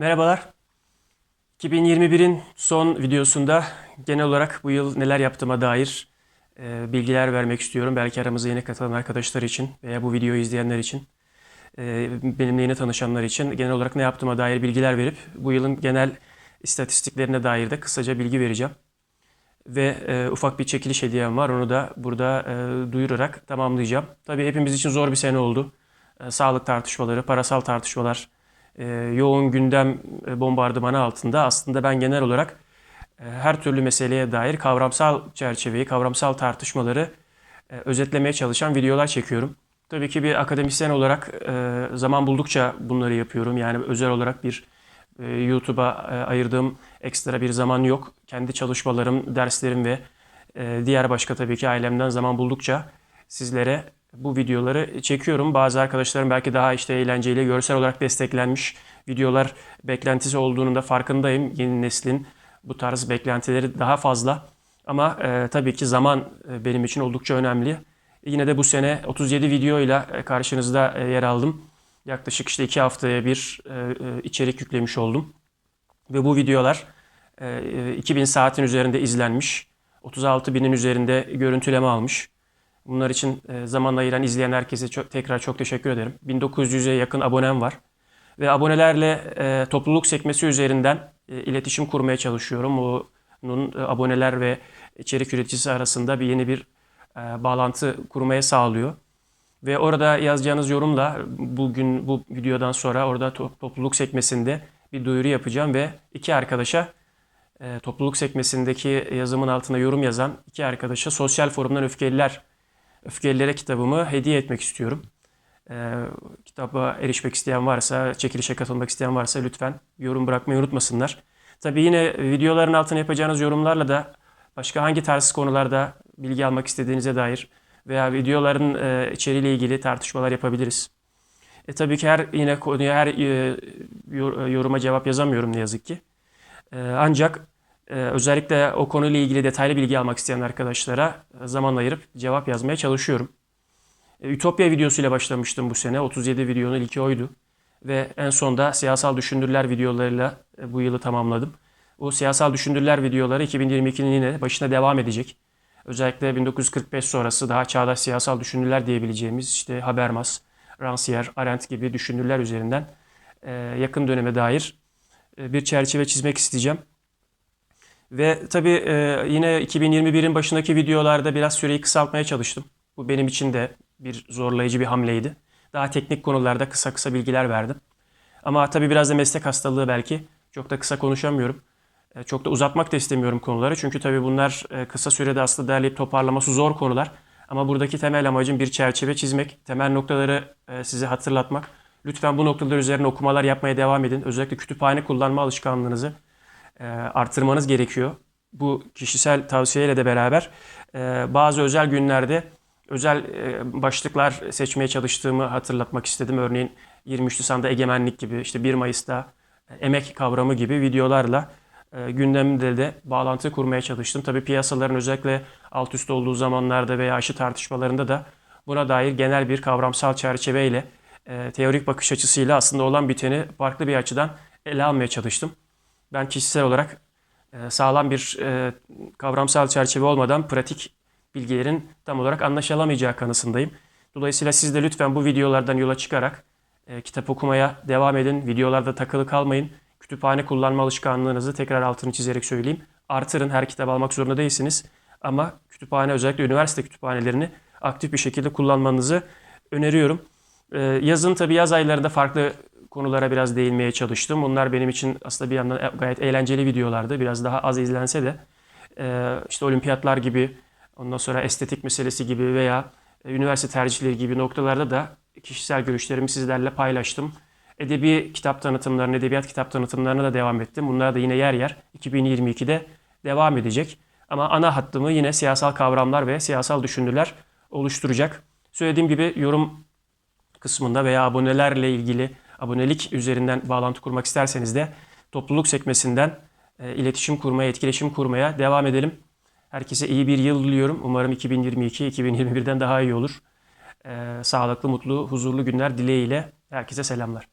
Merhabalar. 2021'in son videosunda genel olarak bu yıl neler yaptığıma dair e, bilgiler vermek istiyorum. Belki aramıza yeni katılan arkadaşlar için veya bu videoyu izleyenler için, e, benimle yeni tanışanlar için genel olarak ne yaptığıma dair bilgiler verip bu yılın genel istatistiklerine dair de kısaca bilgi vereceğim. Ve e, ufak bir çekiliş hediyem var. Onu da burada e, duyurarak tamamlayacağım. Tabii hepimiz için zor bir sene oldu. E, sağlık tartışmaları, parasal tartışmalar, yoğun gündem e, bombardımanı altında aslında ben genel olarak e, her türlü meseleye dair kavramsal çerçeveyi, kavramsal tartışmaları e, özetlemeye çalışan videolar çekiyorum. Tabii ki bir akademisyen olarak zaman buldukça bunları yapıyorum. Yani özel olarak bir YouTube'a ayırdığım ekstra bir zaman yok. Kendi çalışmalarım, derslerim ve diğer başka tabii ki ailemden zaman buldukça sizlere bu videoları çekiyorum. Bazı arkadaşlarım belki daha işte eğlenceli, görsel olarak desteklenmiş videolar beklentisi olduğunun da farkındayım. Yeni neslin bu tarz beklentileri daha fazla. Ama e, tabii ki zaman e, benim için oldukça önemli. Yine de bu sene 37 videoyla e, karşınızda e, yer aldım. Yaklaşık işte iki haftaya bir e, içerik yüklemiş oldum. Ve bu videolar e, 2000 saatin üzerinde izlenmiş. 36 binin üzerinde görüntüleme almış. Bunlar için e, zaman ayıran izleyen herkese çok, tekrar çok teşekkür ederim. 1900'e yakın abonem var. Ve abonelerle e, topluluk sekmesi üzerinden e, iletişim kurmaya çalışıyorum. Onun e, aboneler ve içerik üreticisi arasında bir yeni bir e, bağlantı kurmaya sağlıyor. Ve orada yazacağınız yorumla bugün bu videodan sonra orada to- topluluk sekmesinde bir duyuru yapacağım ve iki arkadaşa e, topluluk sekmesindeki yazımın altına yorum yazan iki arkadaşa Sosyal Forum'dan Öfkeliler Öfkelilere kitabımı hediye etmek istiyorum. Ee, kitaba erişmek isteyen varsa, çekilişe katılmak isteyen varsa lütfen yorum bırakmayı unutmasınlar. Tabii yine videoların altına yapacağınız yorumlarla da başka hangi tarzsız konularda bilgi almak istediğinize dair veya videoların e, içeriğiyle ilgili tartışmalar yapabiliriz. E tabii ki her yine konuya her e, yor- yoruma cevap yazamıyorum ne yazık ki. E, ancak özellikle o konuyla ilgili detaylı bilgi almak isteyen arkadaşlara e, zaman ayırıp cevap yazmaya çalışıyorum. Ee, Ütopya videosuyla başlamıştım bu sene. 37 videonun ilki oydu. Ve en sonda siyasal düşünürler videolarıyla e, bu yılı tamamladım. O siyasal düşünürler videoları 2022'nin yine başına devam edecek. Özellikle 1945 sonrası daha çağdaş siyasal düşünürler diyebileceğimiz işte Habermas, Rancière, Arendt gibi düşünürler üzerinden e, yakın döneme dair e, bir çerçeve çizmek isteyeceğim. Ve tabii e, yine 2021'in başındaki videolarda biraz süreyi kısaltmaya çalıştım. Bu benim için de bir zorlayıcı bir hamleydi. Daha teknik konularda kısa kısa bilgiler verdim. Ama tabii biraz da meslek hastalığı belki. Çok da kısa konuşamıyorum. E, Çok da uzatmak da istemiyorum konuları. Çünkü tabii bunlar e, kısa sürede aslında derleyip toparlaması zor konular. Ama buradaki temel amacım bir çerçeve çizmek, temel noktaları size hatırlatmak. Lütfen bu noktalar üzerine okumalar yapmaya devam edin. Özellikle kütüphane kullanma alışkanlığınızı artırmanız gerekiyor. Bu kişisel tavsiyeyle de beraber e, bazı özel günlerde özel e, başlıklar seçmeye çalıştığımı hatırlatmak istedim. Örneğin 23 Nisan'da egemenlik gibi, işte 1 Mayıs'ta e, emek kavramı gibi videolarla e, gündemde de bağlantı kurmaya çalıştım. Tabii piyasaların özellikle alt üst olduğu zamanlarda veya aşı tartışmalarında da buna dair genel bir kavramsal çerçeveyle, e, teorik bakış açısıyla aslında olan biteni farklı bir açıdan ele almaya çalıştım. Ben kişisel olarak e, sağlam bir e, kavramsal çerçeve olmadan pratik bilgilerin tam olarak anlaşılamayacağı kanısındayım. Dolayısıyla siz de lütfen bu videolardan yola çıkarak e, kitap okumaya devam edin. Videolarda takılı kalmayın. Kütüphane kullanma alışkanlığınızı tekrar altını çizerek söyleyeyim. Artırın. Her kitap almak zorunda değilsiniz. Ama kütüphane özellikle üniversite kütüphanelerini aktif bir şekilde kullanmanızı öneriyorum. Yazın tabii yaz aylarında farklı konulara biraz değinmeye çalıştım. Bunlar benim için aslında bir yandan gayet eğlenceli videolardı. Biraz daha az izlense de e, işte olimpiyatlar gibi, ondan sonra estetik meselesi gibi veya e, üniversite tercihleri gibi noktalarda da kişisel görüşlerimi sizlerle paylaştım. Edebi kitap tanıtımlarına, edebiyat kitap tanıtımlarına da devam ettim. Bunlar da yine yer yer 2022'de devam edecek. Ama ana hattımı yine siyasal kavramlar ve siyasal düşünürler oluşturacak. Söylediğim gibi yorum kısmında veya abonelerle ilgili abonelik üzerinden bağlantı kurmak isterseniz de topluluk sekmesinden e, iletişim kurmaya, etkileşim kurmaya devam edelim. Herkese iyi bir yıl diliyorum. Umarım 2022 2021'den daha iyi olur. E, sağlıklı, mutlu, huzurlu günler dileğiyle herkese selamlar.